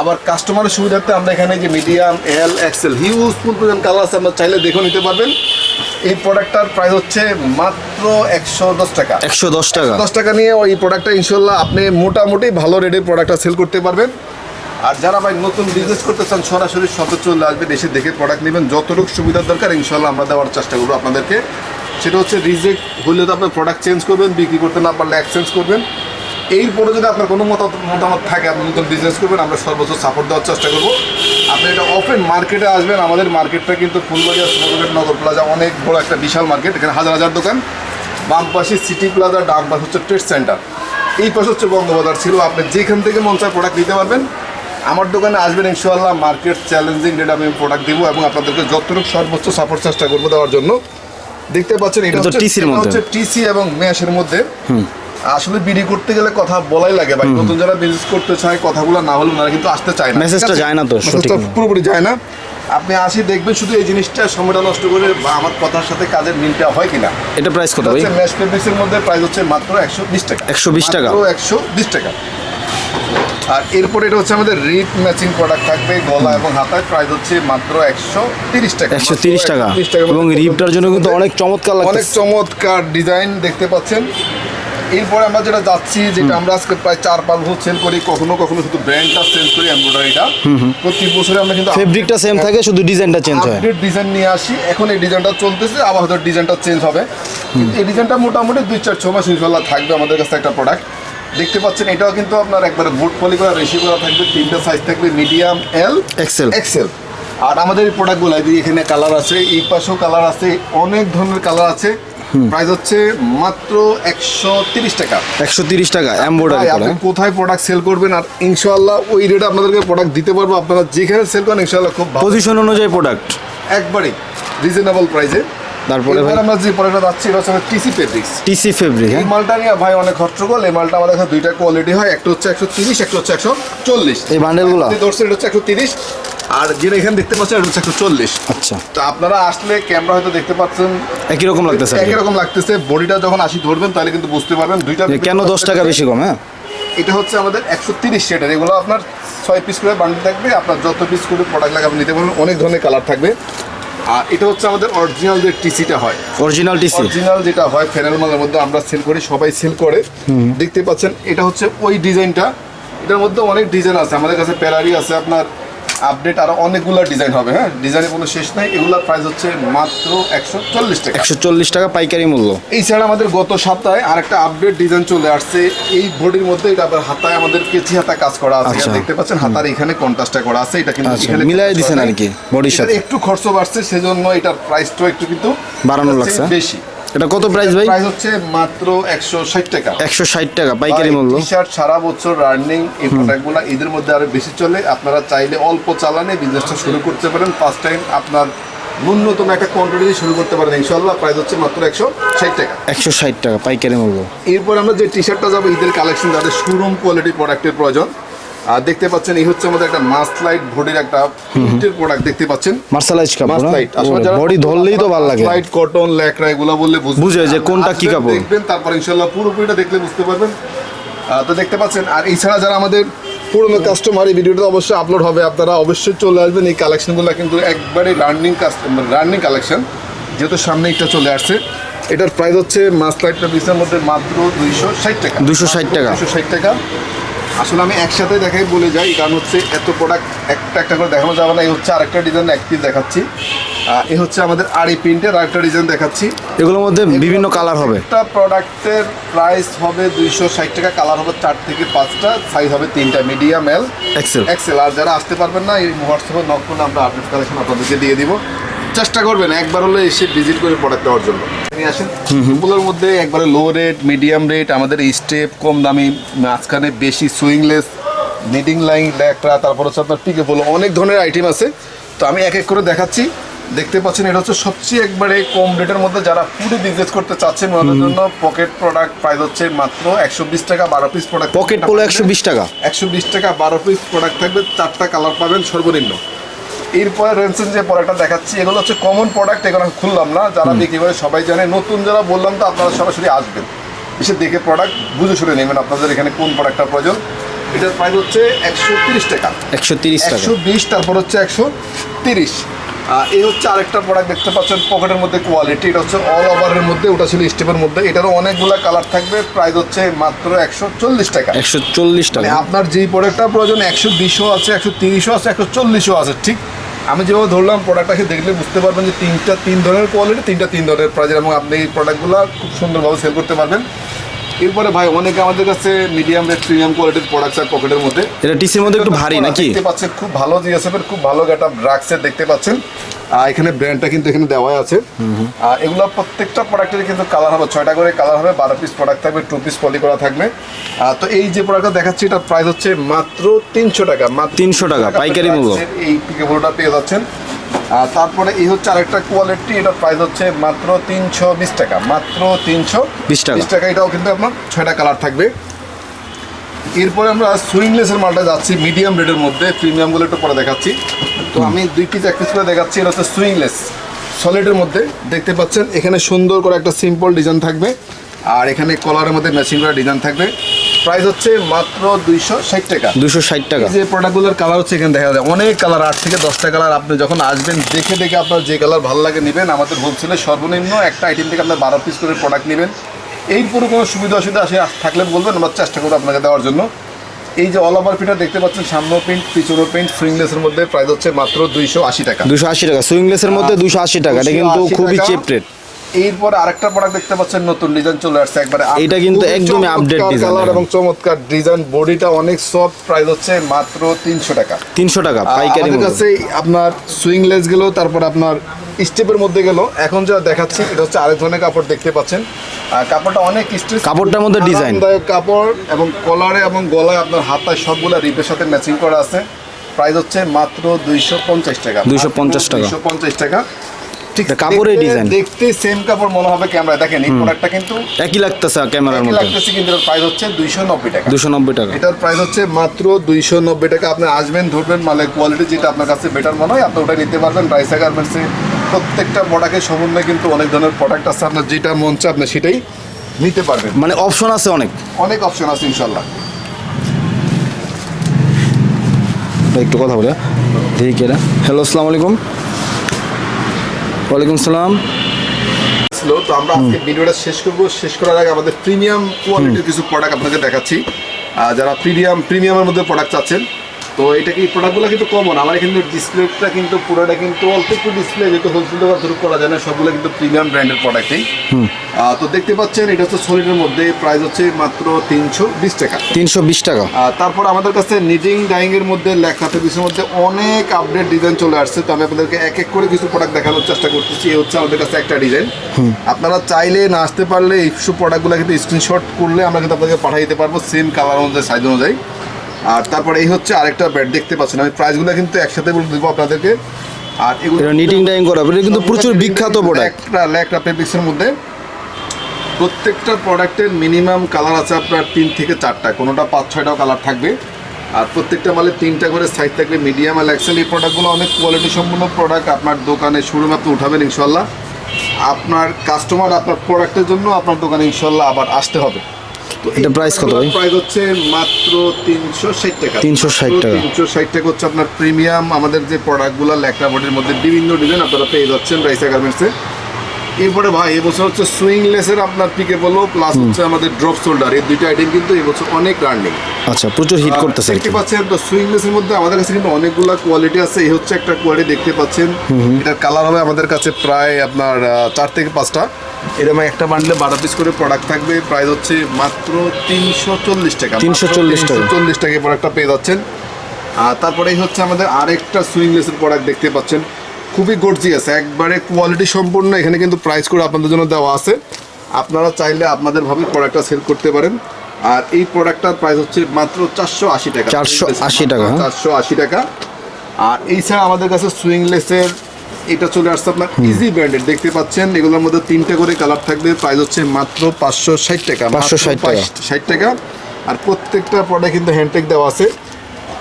আবার কাস্টমারের সুবিধার্থে আমরা এখানে যে মিডিয়াম এল এক্সেল হিউজফুল পরিমাণ কালার আছে আপনার চাইলে দেখে নিতে পারবেন। এই প্রোডাক্টটার প্রাইস হচ্ছে মাত্র একশো দশ টাকা। একশো দশ টাকা। দশ টাকা নিয়ে ওই প্রোডাক্টটা ইনশাল্লাহ আপনি মোটামুটি ভালো রেটের প্রোডাক্টটা সেল করতে পারবেন। আর যারা ভাই নতুন বিজনেস করতে চান সরাসরি শপে চলে আসবেন এসে দেখে প্রোডাক্ট নেবেন। যতটুকু সুবিধার দরকার ইনশাল্লাহ আমরা দেওয়ার চেষ্টা করব আপনাদেরকে। সেটা হচ্ছে রিজেক্ট হলে তো আপনার প্রোডাক্ট চেঞ্জ করবেন বিক্রি করতে না পারলে এক্সচেঞ্জ করবেন। এরপরে যদি আপনার কোনো মতামত মতামত থাকে আপনি নতুন বিজনেস করবেন আমরা সর্বোচ্চ সাপোর্ট দেওয়ার চেষ্টা করব। আপনি এটা অফেন মার্কেটে আসবেন আমাদের মার্কেটটা কিন্তু ফুলবাজার সুপারমার্কেট নগর প্লাজা অনেক বড় একটা বিশাল মার্কেট এখানে হাজার হাজার দোকান। বাম পাশে সিটি প্লাজা ডান পাশে হচ্ছে ট্রেড সেন্টার এই পাশে হচ্ছে বঙ্গবাজার ছিল। আপনি যেখান থেকে মন চায় প্রোডাক্ট নিতে পারবেন। আমার দোকানে আসবেন ইনশাআল্লাহ মার্কেট চ্যালেঞ্জিং রেট আমি প্রোডাক্ট দেবো এবং আপনাদেরকে যতটুকু সর্বোচ্চ সাপোর্ট চেষ্টা করব দেওয়ার জন্য। দেখতে পাচ্ছেন এটা হচ্ছে মধ্যে। হচ্ছে টিসি এবং ম্যাশের মধ্যে। আসলে বিডি করতে গেলে কথা বলাই লাগে ভাই। নতুন যারা বিজনেস করতে চায় কথাগুলো না হলে ওনারা কিন্তু আসতে চায় না। Message টা ঠিক আছে? যায় না তো, না। পুরোপুরি যায় না। আপনি আসি দেখবেন শুধু এই জিনিসটা সময়টা নষ্ট করে বা আমার কথার সাথে কাজের মিলটা হয় কিনা। এটা প্রাইস কত ভাই? ম্যাশ ফেব্রিক্সের মধ্যে প্রাইস হচ্ছে মাত্র একশো বিশ টাকা। 120 টাকা? একশো বিশ টাকা। আর এরপরে এটা হচ্ছে আমাদের রিপ ম্যাচিং প্রোডাক্ট থাকবে গলা এবং হাতায়। প্রাইস হচ্ছে মাত্র একশো তিরিশ টাকা। একশো তিরিশ টাকা। মাত্র 130 এবং রিপটার জন্য কিন্তু অনেক চমৎকার অনেক চমৎকার ডিজাইন দেখতে পাচ্ছেন। এরপরে আমরা যেটা যাচ্ছি যেটা আমরা আজকে প্রায় চার পাঁচ বছর সেল করি কখনো কখনো শুধু ব্র্যান্ডটা চেঞ্জ করি এমব্রয়ডারিটা প্রতি বছরে আমরা কিন্তু ফেব্রিকটা সেম থাকে শুধু ডিজাইনটা চেঞ্জ হয়। আপডেট ডিজাইন নিয়ে আসি। এখন এই ডিজাইনটা চলতেছে আবার হয়তো ডিজাইনটা চেঞ্জ হবে। কিন্তু এই ডিজাইনটা মোটামুটি দুই চার ছ মাস ইনশাল্লাহ থাকবে আমাদের কাছে একটা প্রোডাক্ট দেখতে পাচ্ছেন এটাও কিন্তু আপনার একবারে বুট পলি করা রেশি করা থাকবে তিনটা সাইজ থাকবে মিডিয়াম এল এক্সেল এক্সেল আর আমাদের এই প্রোডাক্টগুলো এখানে কালার আছে এই পাশেও কালার আছে অনেক ধরনের কালার আছে। প্রাইস হচ্ছে মাত্র একশো তিরিশ টাকা। একশো তিরিশ টাকা এম্বোডারি আপনি কোথায় প্রোডাক্ট সেল করবেন আর ইনশাল্লাহ ওই রেটে আপনাদেরকে প্রোডাক্ট দিতে পারব। আপনারা যেখানে সেল করেন ইনশাল্লাহ খুব পজিশন অনুযায়ী প্রোডাক্ট একবারে রিজনেবল প্রাইসে তারপরে ভাই? আমরা যে প্রোডাক্টটা যাচ্ছি এটা হচ্ছে টিসি ফেব্রিক্স টিসি ফেব্রিক এই হ্যাঁ। মালটা নিয়ে ভাই অনেক হট্টগোল। এই মালটা আমাদের কাছে দুইটা কোয়ালিটি হয় একটা হচ্ছে একশো তিরিশ একটা হচ্ছে একশো চল্লিশ। এই বান্ডেলগুলো ধরছে এটা হচ্ছে একশো তিরিশ। আর যেটা এখানে দেখতে পাচ্ছেন এটা হচ্ছে একশো চল্লিশ। আচ্ছা। তো আপনারা আসলে ক্যামেরা হয়তো দেখতে পাচ্ছেন। একই রকম লাগতেছে একই রকম লাগতেছে। বডিটা যখন আসি ধরবেন তাহলে কিন্তু বুঝতে পারবেন দুইটা কেন দশ টাকা বেশি কম হ্যাঁ? এটা হচ্ছে আমাদের একশো তিরিশ সেটার। এগুলো আপনার ছয় পিস করে বান্ডিল থাকবে। আপনার যত পিস করে প্রোডাক্ট লাগে আপনি নিতে পারবেন। অনেক ধরনের কালার থাকবে। আর এটা হচ্ছে আমাদের অরিজিনাল যে টিসিটা হয়। অরিজিনাল টিসি অরিজিনাল যেটা হয় ফেনাল মালের মধ্যে আমরা সেল করি সবাই সেল করে। দেখতে পাচ্ছেন এটা হচ্ছে ওই ডিজাইনটা এটার মধ্যে অনেক ডিজাইন আছে। আমাদের কাছে প্যারারি আছে আপনার আপডেট আরও অনেকগুলো ডিজাইন হবে হ্যাঁ? ডিজাইনের কোনো শেষ নাই। এগুলোর প্রাইস হচ্ছে মাত্র একশো চল্লিশ টাকা। একশো চল্লিশ টাকা পাইকারি মূল্য। এই ছাড়া আমাদের গত সপ্তাহে আরেকটা আপডেট ডিজাইন চলে আসছে। এই বডির মধ্যে এটা আবার হাতায় আমাদের কেচি হাতা কাজ করা আছে। আচ্ছা। দেখতে পাচ্ছেন হাতার এখানে কন্ট্রাস্টটা করা আছে। এটা কিন্তু আচ্ছা, এখানে মিলাই দিছেন আর কি, বডির সাথে। একটু খরচ বাড়ছে সেজন্য এটার প্রাইসটাও একটু কিন্তু বাড়ানো লাগছে। বেশি। এটা কত প্রাইস ভাই? প্রাইস হচ্ছে মাত্র একশো ষাট টাকা। একশো ষাট টাকা পাইকারি মূল্য। টি শার্ট সারা বছর রানিং এই প্রোডাক্টগুলো ঈদের মধ্যে আরও বেশি চলে। আপনারা চাইলে অল্প চালানে বিজনেসটা শুরু করতে পারেন। ফার্স্ট টাইম আপনার ন্যূনতম একটা কোয়ান্টিটি শুরু করতে পারেন ইনশাল্লাহ প্রাইস হচ্ছে মাত্র একশো ষাট টাকা। একশো ষাট টাকা পাইকারি মূল্য। এরপর আমরা যে টি শার্টটা যাব ঈদের কালেকশন যাদের শোরুম কোয়ালিটি প্রোডাক্টের প্রয়োজন। আর দেখতে পাচ্ছেন এই হচ্ছে আমাদের একটা মাসলাইট বডির একটা প্রিন্টের প্রোডাক্ট দেখতে পাচ্ছেন। মার্শালাইজ কাপড় মাসলাইট বডি ধরলেই তো ভালো লাগে। লাইট কটন ল্যাকরা এগুলো বললে বুঝে যে কোনটা কি কাপড়। দেখবেন তারপর ইনশাল্লাহ পুরোপুরিটা দেখলে বুঝতে পারবেন। তো দেখতে পাচ্ছেন আর এছাড়া যারা আমাদের পুরনো কাস্টমার এই ভিডিওটা অবশ্যই আপলোড হবে। আপনারা অবশ্যই চলে আসবেন এই কালেকশনগুলো কিন্তু একবারে রানিং কাস্টমার রানিং কালেকশন যেহেতু সামনে একটা চলে আসছে এটার প্রাইস হচ্ছে মাস লাইটটা পিসের মধ্যে মাত্র দুইশো ষাট টাকা। 260 টাকা। দুশো ষাট টাকা। আসলে আমি একসাথে দেখাই বলে যাই। কারণ হচ্ছে এত প্রোডাক্ট একটা একটা করে দেখানো যাবে না। এই হচ্ছে আরেকটা ডিজাইন এক পিস দেখাচ্ছি। এ হচ্ছে আমাদের আড়ি প্রিন্টের আরেকটা ডিজাইন দেখাচ্ছি। এগুলোর মধ্যে বিভিন্ন কালার হবে। একটা প্রোডাক্টের প্রাইস হবে দুইশো ষাট টাকা কালার হবে চার থেকে পাঁচটা সাইজ হবে তিনটা মিডিয়াম এল এক্সেল এক্সেল আর যারা আসতে পারবেন না এই হোয়াটসঅ্যাপে নক করলে আমরা আপডেট কালেকশন আপনাদেরকে দিয়ে দিব। চেষ্টা করবেন একবার হলে এসে ভিজিট করে প্রোডাক্ট নেওয়ার জন্য। নিয়ে আসেন। এগুলোর মধ্যে একবারে লো রেট মিডিয়াম রেট আমাদের স্টেপ কম দামি মাঝখানে বেশি সুইংলেস নিডিং লাইন ল্যাকড়া তারপর হচ্ছে আপনার পিকে বলো অনেক ধরনের আইটেম আছে। তো আমি এক এক করে দেখাচ্ছি। দেখতে পাচ্ছেন এটা হচ্ছে সবচেয়ে একবারে কম রেটের মধ্যে যারা ফুডে বিজনেস করতে চাচ্ছেন ওনাদের জন্য পকেট প্রোডাক্ট প্রাইস হচ্ছে মাত্র একশো বিশ টাকা বারো পিস প্রোডাক্ট পকেট পোলো একশো বিশ টাকা। একশো বিশ টাকা বারো পিস প্রোডাক্ট থাকবে চারটা কালার পাবেন সর্বনিম্ন। এরপরে রেনসেন যে প্রোডাক্টটা দেখাচ্ছি এগুলো হচ্ছে কমন প্রোডাক্ট এগুলো আমি খুললাম না। যারা বিক্রি করে সবাই জানে নতুন যারা বললাম তো আপনারা সরাসরি আসবেন। এসে দেখে প্রোডাক্ট বুঝে শুনে নেবেন আপনাদের এখানে কোন প্রোডাক্টটা প্রয়োজন। এটার প্রাইস হচ্ছে একশো তিরিশ টাকা। একশো তিরিশ একশো বিশ তারপর হচ্ছে একশো তিরিশ। এই হচ্ছে আরেকটা প্রোডাক্ট দেখতে পাচ্ছেন পকেটের মধ্যে কোয়ালিটি এটা হচ্ছে অল ওভারের মধ্যে ওটা ছিল স্টেপের মধ্যে। এটারও অনেকগুলো কালার থাকবে প্রাইস হচ্ছে মাত্র একশো চল্লিশ টাকা। একশো চল্লিশ মানে টাকা আপনার যেই প্রোডাক্টটা প্রয়োজন একশো বিশও আছে একশো তিরিশও আছে একশো চল্লিশও আছে ঠিক? আমি যেভাবে ধরলাম প্রোডাক্টটাকে দেখলে বুঝতে পারবেন যে তিনটা তিন ধরনের কোয়ালিটি তিনটা তিন ধরনের প্রাইজের এবং আপনি এই প্রোডাক্টগুলো খুব সুন্দরভাবে সেল করতে পারবেন। এরপরে ভাই অনেকে আমাদের কাছে মিডিয়াম রেট প্রিমিয়াম কোয়ালিটির প্রোডাক্ট আর পকেটের মধ্যে এটা টিসির মধ্যে একটু ভারী নাকি? দেখতে পাচ্ছেন খুব ভালো জিএসএফ এর খুব ভালো একটা ড্রাগসের দেখতে পাচ্ছেন। আর এখানে ব্র্যান্ডটা কিন্তু এখানে দেওয়া আছে। আর এগুলো প্রত্যেকটা প্রোডাক্টের কিন্তু কালার হবে ছয়টা করে কালার হবে বারো পিস প্রোডাক্ট থাকবে টু পিস পলি করা থাকবে। আর তো এই যে প্রোডাক্টটা দেখাচ্ছি এটার প্রাইস হচ্ছে মাত্র তিনশো টাকা মাত্র 300 টাকা, পাইকারি মূল্য। এই পিকে পেয়ে যাচ্ছেন। আর তারপরে এই হচ্ছে আরেকটা কোয়ালিটি এটার প্রাইস হচ্ছে মাত্র তিনশো বিশ টাকা মাত্র তিনশো 20 টাকা। বিশ টাকা এটাও কিন্তু আপনার ছয়টা কালার থাকবে। এরপরে আমরা সুইংলেসের মালটা যাচ্ছি মিডিয়াম রেটের মধ্যে প্রিমিয়ামগুলো একটু পরে দেখাচ্ছি। তো আমি দুই পিস এক পিস করে দেখাচ্ছি এটা হচ্ছে সুইংলেস সলিডের মধ্যে। দেখতে পাচ্ছেন এখানে সুন্দর করে একটা সিম্পল ডিজাইন থাকবে। আর এখানে কলারের মধ্যে ম্যাচিং করা ডিজাইন থাকবে। প্রাইস হচ্ছে মাত্র দুইশো ষাট টাকা। দুশো ষাট টাকা। এই যে প্রোডাক্টগুলোর কালার হচ্ছে এখানে দেখা যায়। অনেক কালার আট থেকে দশটা কালার আপনি যখন আসবেন দেখে দেখে আপনার যে কালার ভালো লাগে নেবেন আমাদের হোলসেলে সর্বনিম্ন একটা আইটেম থেকে আপনার বারো পিস করে প্রোডাক্ট নেবেন। এই পুরো কোনো সুবিধা অসুবিধা আসে থাকলে বলবেন আমরা চেষ্টা করব আপনাকে দেওয়ার জন্য। এই যে অল ওভার ফিটার দেখতে পাচ্ছেন সামনে প্রিন্ট পিছনে প্রিন্ট সুইংলেসের মধ্যে প্রাইস হচ্ছে মাত্র দুইশো আশি টাকা। দুশো আশি টাকা। সুইংলেসের মধ্যে দুশো আশি টাকা। এটা কিন্তু 280 খুবই। চেপ রেট এরপরে আরেকটা প্রোডাক্ট দেখতে পাচ্ছেন নতুন ডিজাইন চলে আসছে। একবারে এটা কিন্তু একদমই চমৎকার design কালার এবং চমৎকার ডিজাইন বডিটা অনেক সফট প্রাইস হচ্ছে মাত্র তিনশো টাকা। তিনশো টাকা পাইকারি আমাদের মূল্য। কাছে আপনার সুইংলেস গেল তারপর আপনার স্টেপের মধ্যে গেল। এখন যা দেখাচ্ছি এটা হচ্ছে আরেক ধরনের কাপড় দেখতে পাচ্ছেন। কাপড়টা অনেক স্ট্রেচ কাপড়টার মধ্যে design। কাপড় এবং কলারে এবং গলায় আপনার হাতায় সবগুলা রিপের সাথে ম্যাচিং করা আছে। প্রাইস হচ্ছে মাত্র দুইশো পঞ্চাশ টাকা। 250 টাকা। দুইশো পঞ্চাশ টাকা। ঠিক কাপড়ের design। দেখতে সেম কাপড় মনে হবে ক্যামেরা দেখেন এই প্রোডাক্টটা কিন্তু একই লাগতেছে ক্যামেরার মধ্যে। লাগতেছে কিন্তু প্রাইস হচ্ছে দুইশো নব্বই টাকা। দুশো নব্বই টাকা। এটার প্রাইস হচ্ছে মাত্র দুইশো নব্বই টাকা। আপনি আসবেন ধরবেন মানে কোয়ালিটি যেটা আপনার কাছে বেটার মনে হয় আপনি ওটা নিতে পারবেন রাইসা গার্মেন্টসে প্রত্যেকটা প্রোডাক্টের সমন্বয়ে কিন্তু অনেক ধরনের প্রোডাক্ট আছে। আপনার যেটা মন চায় আপনি সেটাই নিতে পারবেন। মানে অপশন আছে অনেক। অনেক অপশন আছে ইনশাল্লাহ একটু কথা বলে কেরা হ্যালো আসসালামু আলাইকুম। ওয়ালাইকুম সালাম। ছিল তো আমরা আজকে ভিডিওটা শেষ করব। শেষ করার আগে আমাদের প্রিমিয়াম কোয়ালিটির কিছু প্রোডাক্ট আপনাকে দেখাচ্ছি। যারা প্রিমিয়াম প্রিমিয়ামের মধ্যে প্রোডাক্ট চাচ্ছেন তো এটা কি প্রোডাক্টগুলো কিন্তু কমন আমার এখানে ডিসপ্লেটা কিন্তু পুরোটা কিন্তু অল্প একটু ডিসপ্লে যেহেতু হোলসেল দোকান শুরু করা যায় না সবগুলো কিন্তু প্রিমিয়াম ব্র্যান্ডের প্রোডাক্টই তো দেখতে পাচ্ছেন এটা হচ্ছে সলিডের মধ্যে প্রাইস হচ্ছে মাত্র তিনশো বিশ টাকা। তিনশো বিশ টাকা। তারপর আমাদের কাছে নিডিং ডাইং এর মধ্যে লেখা ফেব্রিক্সের মধ্যে অনেক আপডেট ডিজাইন চলে আসছে। তো আমি আপনাদেরকে এক এক করে কিছু প্রোডাক্ট দেখানোর চেষ্টা করতেছি এই হচ্ছে আমাদের কাছে একটা ডিজাইন আপনারা চাইলে না আসতে পারলে এই সব প্রোডাক্টগুলো কিন্তু স্ক্রিনশট করলে আমরা কিন্তু আপনাদেরকে পাঠিয়ে দিতে পারব সেম কালার অনুযায়ী সাইজ অনুযায়ী। আর তারপরে এই হচ্ছে আরেকটা ব্যাট দেখতে পাচ্ছেন। আমি প্রাইসগুলো কিন্তু একসাথে বলে দেবো আপনাদেরকে। আর এগুলো নিটিং dyeing করা, এটা কিন্তু প্রচুর বিখ্যাত প্রোডাক্ট একটা ল্যাকটা ফেব্রিক্সের মধ্যে। প্রত্যেকটা প্রোডাক্টের মিনিমাম কালার আছে আপনার তিন থেকে চারটা কোনোটা পাঁচ ছয়টাও কালার থাকবে। আর প্রত্যেকটা মালে তিনটা করে সাইজ থাকবে মিডিয়াম আর এক্সেল এই প্রোডাক্টগুলো অনেক কোয়ালিটি সম্পন্ন প্রোডাক্ট আপনার দোকানে শোরুমে আপনি উঠাবেন ইনশাল্লাহ আপনার কাস্টমার আপনার প্রোডাক্টের জন্য আপনার দোকানে ইনশাল্লাহ আবার আসতে হবে। এটা price কত ভাই? প্রাইস হচ্ছে মাত্র তিনশো ষাট টাকা। 360 টাকা। তিনশো ষাট টাকা হচ্ছে আপনার প্রিমিয়াম আমাদের যে প্রোডাক্টগুলো ল্যাকটা বডির মধ্যে বিভিন্ন ডিজাইন আপনারা পেয়ে যাচ্ছেন রাইসা গার্মেন্টসে এরপরে ভাই এবছর হচ্ছে সুইংলেসের আপনার পিকে বলো প্লাস হচ্ছে আমাদের ড্রপ শোল্ডার এই দুইটা আইটেম কিন্তু এবছর অনেক রানিং আচ্ছা প্রচুর হিট করতেছে। দেখতে পাচ্ছেন তো সুইংলেসের মধ্যে আমাদের কাছে কিন্তু অনেকগুলা কোয়ালিটি আছে। এই হচ্ছে একটা কোয়ালিটি দেখতে পাচ্ছেন। এটার কালার হবে আমাদের কাছে প্রায় আপনার চার থেকে পাঁচটা। এরকম একটা বান্ডলে বারো পিস করে প্রোডাক্ট থাকবে। প্রাইস হচ্ছে মাত্র তিনশো চল্লিশ টাকা। 340 টাকা। চল্লিশ টাকা প্রোডাক্টটা পেয়ে যাচ্ছেন। আর তারপরেই হচ্ছে আমাদের আরেকটা সুইংলেসের প্রোডাক্ট দেখতে পাচ্ছেন। খুবই গর্জিয়াস একবারে কোয়ালিটি সম্পূর্ণ এখানে কিন্তু প্রাইস করে আপনাদের জন্য দেওয়া আছে। আপনারা চাইলে আপনাদের ভাবে প্রোডাক্টটা সেল করতে পারেন। আর এই প্রোডাক্টটার প্রাইস হচ্ছে মাত্র চারশো আশি টাকা। 480 টাকা, হ্যাঁ? চারশো আশি টাকা। আর এই ছাড়া আমাদের কাছে সুইংলেসের এটা চলে আসছে আপনার ইজি ব্র্যান্ডেড দেখতে পাচ্ছেন এগুলোর মধ্যে তিনটে করে কালার থাকবে প্রাইস হচ্ছে মাত্র পাঁচশো ষাট টাকা 560 টাকা। ষাট টাকা। আর প্রত্যেকটা প্রোডাক্ট কিন্তু হ্যান্ডটেক দেওয়া আছে।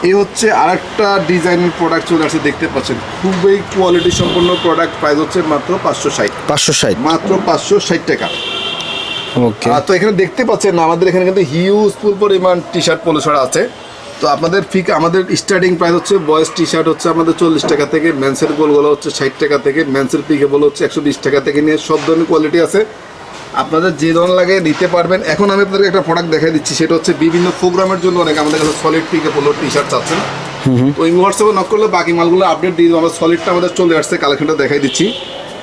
এই হচ্ছে আরেকটা ডিজাইনের প্রোডাক্ট চলে আসছে দেখতে পাচ্ছেন খুবই কোয়ালিটি সম্পন্ন প্রোডাক্ট প্রাইস হচ্ছে মাত্র পাঁচশো ষাট। পাঁচশো ষাট। মাত্র পাঁচশো ষাট টাকা। ওকে আর তো এখানে দেখতে পাচ্ছেন আমাদের এখানে কিন্তু হিউজফুল পরিমাণ টি শার্ট পোলো ছাড়া আছে। তো আপনাদের ফিক আমাদের স্টার্টিং প্রাইস হচ্ছে বয়েস টি শার্ট হচ্ছে আমাদের চল্লিশ টাকা থেকে মেন্সের গোলগুলো হচ্ছে ষাট টাকা থেকে মেন্সের পিকে বলো হচ্ছে একশো বিশ টাকা থেকে নিয়ে সব ধরনের কোয়ালিটি আছে। আপনাদের যে ধরনের লাগে নিতে পারবেন। এখন আমি আপনাদেরকে একটা প্রোডাক্ট দেখাই দিচ্ছি সেটা হচ্ছে বিভিন্ন প্রোগ্রামের জন্য অনেক আমাদের কাছে solid PK polo T shirt চাচ্ছেন। তো ওই হোয়াটসঅ্যাপে নক করলে বাকি মালগুলো আপডেট দিয়ে দেবো। আমরা সলিডটা আমাদের চলে আসছে কালেকশনটা দেখাই দিচ্ছি।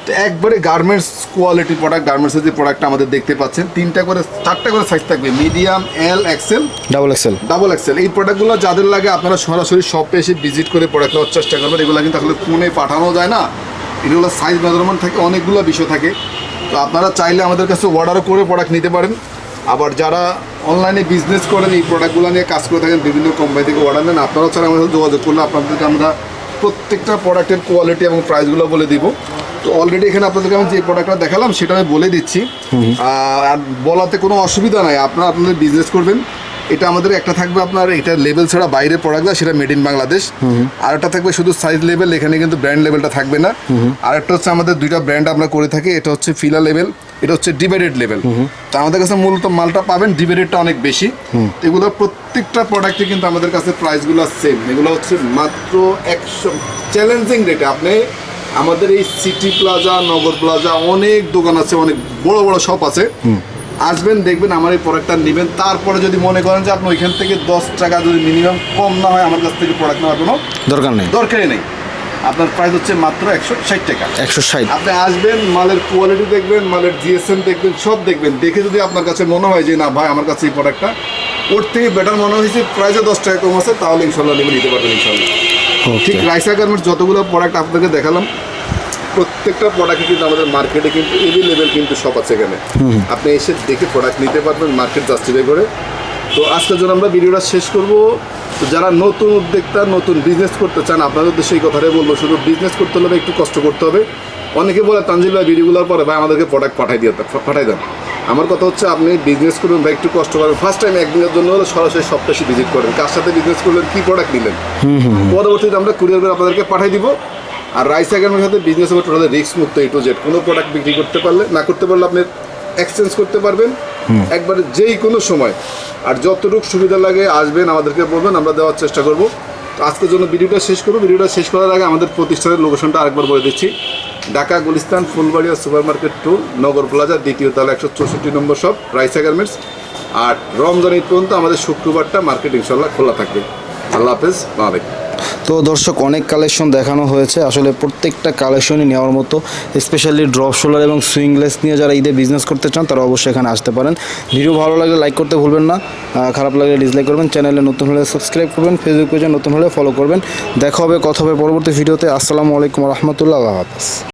তো একবারে গার্মেন্টস কোয়ালিটি প্রোডাক্ট গার্মেন্টসের যে প্রোডাক্টটা আমাদের দেখতে পাচ্ছেন তিনটা করে চারটা করে সাইজ থাকবে medium L XL double XL double XL এই প্রোডাক্টগুলো যাদের লাগে আপনারা সরাসরি শপে এসে ভিজিট করে প্রোডাক্ট নেওয়ার চেষ্টা করবেন। এগুলো কিন্তু আসলে ফোনে পাঠানো যায় না। এগুলো সাইজ মেজারমেন্ট থাকে অনেকগুলো বিষয় থাকে। তো আপনারা চাইলে আমাদের কাছে অর্ডারও করে প্রোডাক্ট নিতে পারেন। আবার যারা অনলাইনে বিজনেস করেন এই প্রোডাক্টগুলো নিয়ে কাজ করে থাকেন বিভিন্ন কোম্পানি থেকে অর্ডার নেন আপনারাও ছাড়া আমাদের যোগাযোগ করলে আপনাদেরকে আমরা প্রত্যেকটা প্রোডাক্টের কোয়ালিটি এবং প্রাইসগুলো বলে দিব। তো অলরেডি এখানে আপনাদেরকে আমি যে প্রোডাক্টটা দেখালাম সেটা আমি বলে দিচ্ছি। আর বলাতে কোনো অসুবিধা নাই। আপনারা আপনাদের বিজনেস করবেন। এটা আমাদের একটা থাকবে আপনার এটা লেভেল ছাড়া বাইরে প্রোডাক্ট না সেটা মেড ইন বাংলাদেশ। আর একটা থাকবে শুধু সাইজ লেভেল এখানে কিন্তু ব্র্যান্ড লেভেলটা থাকবে না। আর একটা হচ্ছে আমাদের দুইটা ব্র্যান্ড আমরা করে থাকি এটা হচ্ছে ফিলা লেভেল এটা হচ্ছে ডিভাইডেড লেভেল তো আমাদের কাছে মূলত মালটা পাবেন ডিভাইডেডটা অনেক বেশি। এগুলো প্রত্যেকটা প্রোডাক্টে কিন্তু আমাদের কাছে প্রাইসগুলো সেম এগুলো হচ্ছে মাত্র একশো চ্যালেঞ্জিং রেটে আপনি আমাদের এই সিটি প্লাজা নগর প্লাজা অনেক দোকান আছে অনেক বড় বড় শপ আছে। আসবেন দেখবেন আমার এই প্রোডাক্টটা নেবেন। তারপরে যদি মনে করেন যে আপনি ওইখান থেকে দশ টাকা যদি মিনিমাম কম না হয় আমার কাছ থেকে প্রোডাক্ট নেওয়ার কোনো দরকার নেই। দরকারই নেই। আপনার প্রাইস হচ্ছে মাত্র একশো ষাট টাকা। একশো ষাট। আপনি আসবেন মালের কোয়ালিটি দেখবেন মালের জিএসএম দেখবেন সব দেখবেন। দেখে যদি আপনার কাছে মনে হয় যে না ভাই আমার কাছে এই প্রোডাক্টটা ওর থেকে বেটার মনে হয়েছে প্রাইসে দশ টাকা কম আছে তাহলে ইনশাল্লাহ নেবেন নিতে পারবেন ইনশাল্লাহ। ঠিক রাইসা গার্মেন্টস যতগুলো প্রোডাক্ট আপনাকে দেখালাম প্রত্যেকটা প্রোডাক্টে কিন্তু আমাদের মার্কেটে কিন্তু এভেলেবেল কিন্তু সব আছে এখানে। আপনি এসে দেখে প্রোডাক্ট নিতে পারবেন মার্কেট জাস্টিফাই করে। তো আজকের জন্য আমরা ভিডিওটা শেষ করব। তো যারা নতুন উদ্যোক্তা নতুন বিজনেস করতে চান আপনাদের উদ্দেশ্যে এই কথাটাই বলব। শুধু বিজনেস করতে হলে একটু কষ্ট করতে হবে। অনেকে বলে তানজিল ভাই ভিডিওগুলোর পরে ভাই আমাদেরকে প্রোডাক্ট পাঠাই দিয়ে পাঠাই দেন। আমার কথা হচ্ছে আপনি বিজনেস করুন বা একটু কষ্ট করেন ফার্স্ট টাইম একদিনের জন্য হলে সরাসরি সপ্তাহে ভিজিট করেন। কার সাথে বিজনেস করলেন কী প্রোডাক্ট নিলেন? পরবর্তীতে আমরা কুরিয়ার করে আপনাদেরকে পাঠিয়ে দিব। আর রাইস অ্যাকাডেমির সাথে বিজনেস হবে টোটালি রিস্ক মুক্ত এ টু জেড কোনো প্রোডাক্ট বিক্রি করতে পারলে না করতে পারলে আপনি এক্সচেঞ্জ করতে পারবেন। একবারে যেই কোনো সময়। আর যতটুকু সুবিধা লাগে আসবেন, আমাদেরকে বলবেন, আমরা দেওয়ার চেষ্টা করব। আজকের জন্য ভিডিওটা শেষ করব। ভিডিওটা শেষ করার আগে আমাদের প্রতিষ্ঠানের লোকেশনটা আরেকবার বলে দিচ্ছি। Dhaka, Gulistan, Fulbaria super market two Nagar plaza, দ্বিতীয় তালা একশো চৌষট্টি নম্বর শপ, রাইসা গার্মেন্টস আর রমজান ঈদ পর্যন্ত আমাদের শুক্রবারটা মার্কেট ইনশাল্লাহ খোলা থাকবে। আল্লাহ হাফেজ আলাইকুম। তো দর্শক, অনেক কালেকশন দেখানো হয়েছে। আসলে প্রত্যেকটা কালেকশনই নেওয়ার মতো স্পেশালি ড্রপ শোলার এবং সুইংলেস নিয়ে যারা ঈদে বিজনেস করতে চান, তারা অবশ্যই এখানে আসতে পারেন। ভিডিও ভালো লাগলে লাইক করতে ভুলবেন না। খারাপ লাগলে ডিসলাইক করবেন। চ্যানেলে নতুন হলে সাবস্ক্রাইব করবেন। ফেসবুক পেজে নতুন হলে ফলো করবেন। দেখা হবে, কথা হবে পরবর্তী ভিডিওতে আসসালামু আলাইকুম রহমতুল্লাহ হাফেজ।